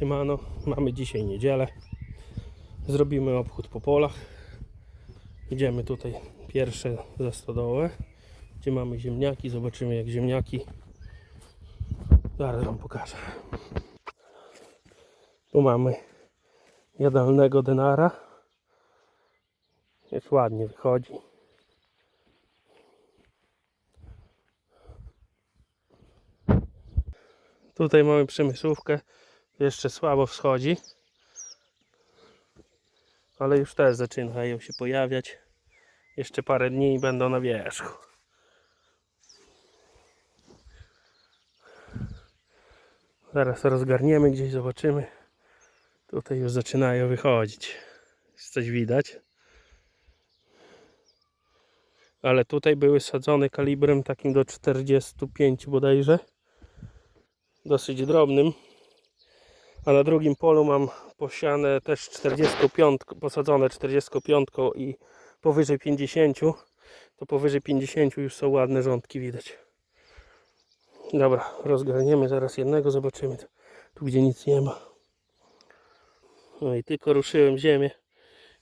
Siemano, mamy dzisiaj niedzielę. Zrobimy obchód po polach. Idziemy tutaj pierwsze za stodołę, gdzie mamy ziemniaki. Zobaczymy jak ziemniaki. Zaraz Wam pokażę. Tu mamy jadalnego denara. Jest ładnie wychodzi. Tutaj mamy przemysłówkę. Jeszcze słabo wschodzi. Ale już też zaczynają się pojawiać. Jeszcze parę dni i będą na wierzchu. Zaraz rozgarniemy gdzieś, zobaczymy. Tutaj już zaczynają wychodzić. Jest coś widać. Ale tutaj były sadzone kalibrem takim do 45 bodajże. Dosyć drobnym. A na drugim polu mam posiane też 45, posadzone 45 i powyżej 50. To powyżej 50 już są ładne rządki widać. Dobra, rozgarniemy zaraz jednego, zobaczymy tu gdzie nic nie ma. No i tylko ruszyłem ziemię,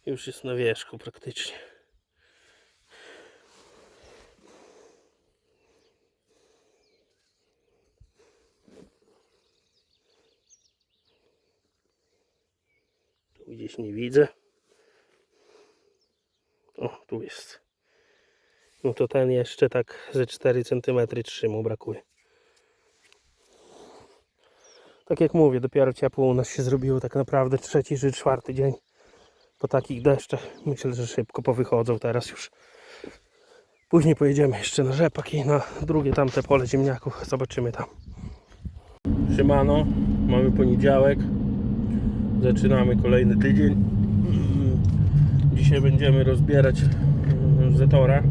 już jest na wierzchu praktycznie. Gdzieś nie widzę. O, tu jest. No to ten jeszcze tak ze 4 cm trzymu brakuje. Tak jak mówię, dopiero ciepło u nas się zrobiło tak naprawdę trzeci czy czwarty dzień. Po takich deszczach myślę, że szybko powychodzą teraz już. Później pojedziemy jeszcze na rzepak i na drugie tamte pole ziemniaków. Zobaczymy tam. Siemano, mamy poniedziałek. Zaczynamy kolejny tydzień. Dzisiaj będziemy rozbierać mm, Zetora.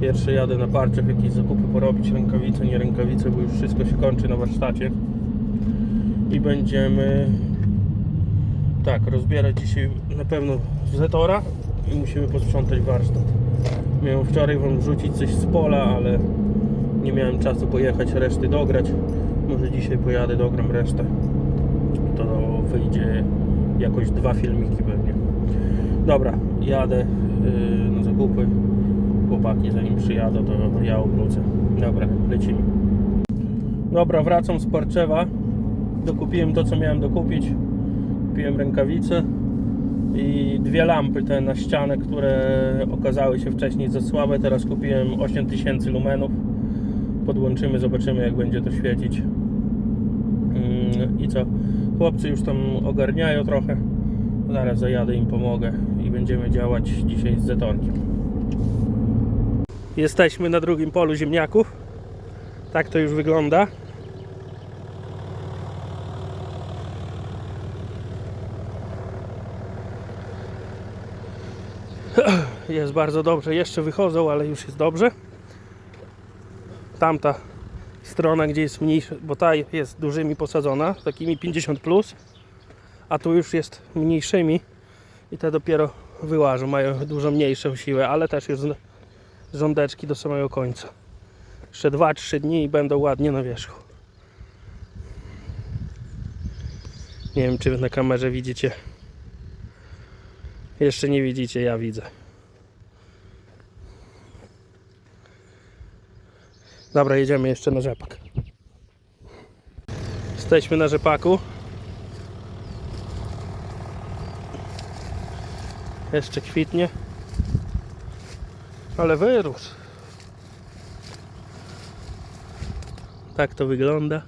Pierwsze jadę na parciach jakieś zakupy porobić, rękawice, nie rękawice, bo już wszystko się kończy na warsztacie. I będziemy tak, rozbierać dzisiaj na pewno Zetora i musimy posprzątać warsztat. Miałem wczoraj Wam wrzucić coś z pola, ale nie miałem czasu pojechać reszty dograć. Może dzisiaj pojadę, dogram resztę. Wyjdzie jakoś dwa filmiki pewnie. Dobra, jadę yy, na zakupy. Chłopaki zanim przyjadą, to ja obrócę. Dobra, lecimy. Dobra, wracam z Parczewa. Dokupiłem to, co miałem dokupić. Kupiłem rękawice i dwie lampy te na ścianę, które okazały się wcześniej za słabe. Teraz kupiłem 8000 lumenów. Podłączymy, zobaczymy jak będzie to świecić. I co? Chłopcy już tam ogarniają trochę. Zaraz zajadę im pomogę i będziemy działać dzisiaj z zetorkiem. Jesteśmy na drugim polu ziemniaków. Tak to już wygląda. Jest bardzo dobrze. Jeszcze wychodzą, ale już jest dobrze. Tamta strona, gdzie jest mniejsza, bo ta jest dużymi posadzona, takimi 50 plus, a tu już jest mniejszymi i te dopiero wyłażą, mają dużo mniejszą siłę, ale też już rządeczki do samego końca. Jeszcze 2-3 dni i będą ładnie na wierzchu. Nie wiem, czy na kamerze widzicie. Jeszcze nie widzicie, ja widzę. Dobra, jedziemy jeszcze na rzepak. Jesteśmy na rzepaku. Jeszcze kwitnie. Ale wyrósł. Tak to wygląda.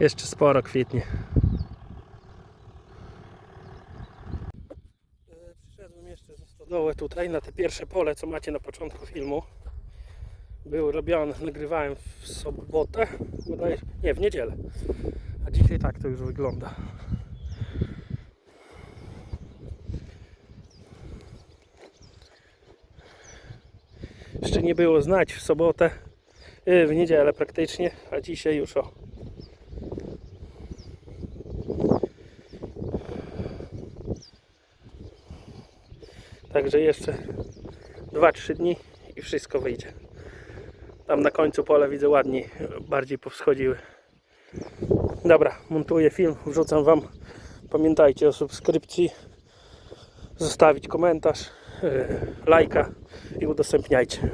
Jeszcze sporo kwitnie. Stodołę tutaj na te pierwsze pole, co macie na początku filmu. Był robiony, nagrywałem w sobotę, bodaj, nie, w niedzielę. A dzisiaj tak to już wygląda. Jeszcze nie było znać w sobotę, yy, w niedzielę praktycznie, a dzisiaj już o. Także jeszcze 2-3 dni i wszystko wyjdzie. Tam na końcu pole widzę ładniej, bardziej powschodziły. Dobra, montuję film, wrzucam Wam. Pamiętajcie o subskrypcji, zostawić komentarz, yy, lajka i udostępniajcie.